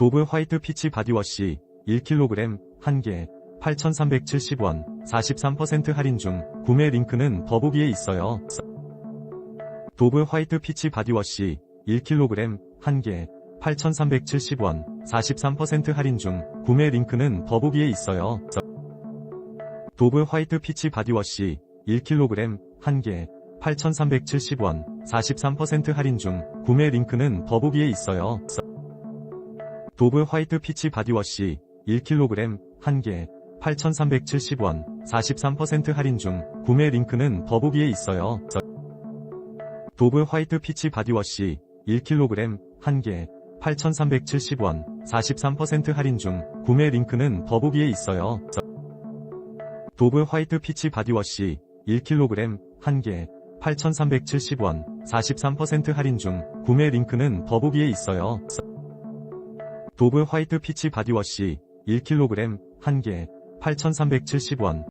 도브 화이트 피치 바디워시 1kg 1개 8,370원 43% 할인 중 구매 링크는 더보기에 있어요. 도브 화이트 피치 바디워시 1kg 1개 8,370원 43% 할인 중 구매 링크는 더보기에 있어요. 도브 화이트 피치 바디워시 1kg 1개 8,370원 43% 할인 중 구매 링크는 더보기에 있어요. 도브 화이트 피치 바디워시 1kg 1개 8,370원 43% 할인 중 구매 링크는 더보기에 있어요. 도브 화이트 피치 바디워시 1kg 1개 8,370원 43% 할인 중 구매 링크는 더보기에 있어요. 도브 화이트 피치 바디워시 1kg 1개 8,370원 43% 할인 중 구매 링크는 더보기에 있어요. 도브 화이트 피치 바디워시 1kg 1개 8,370원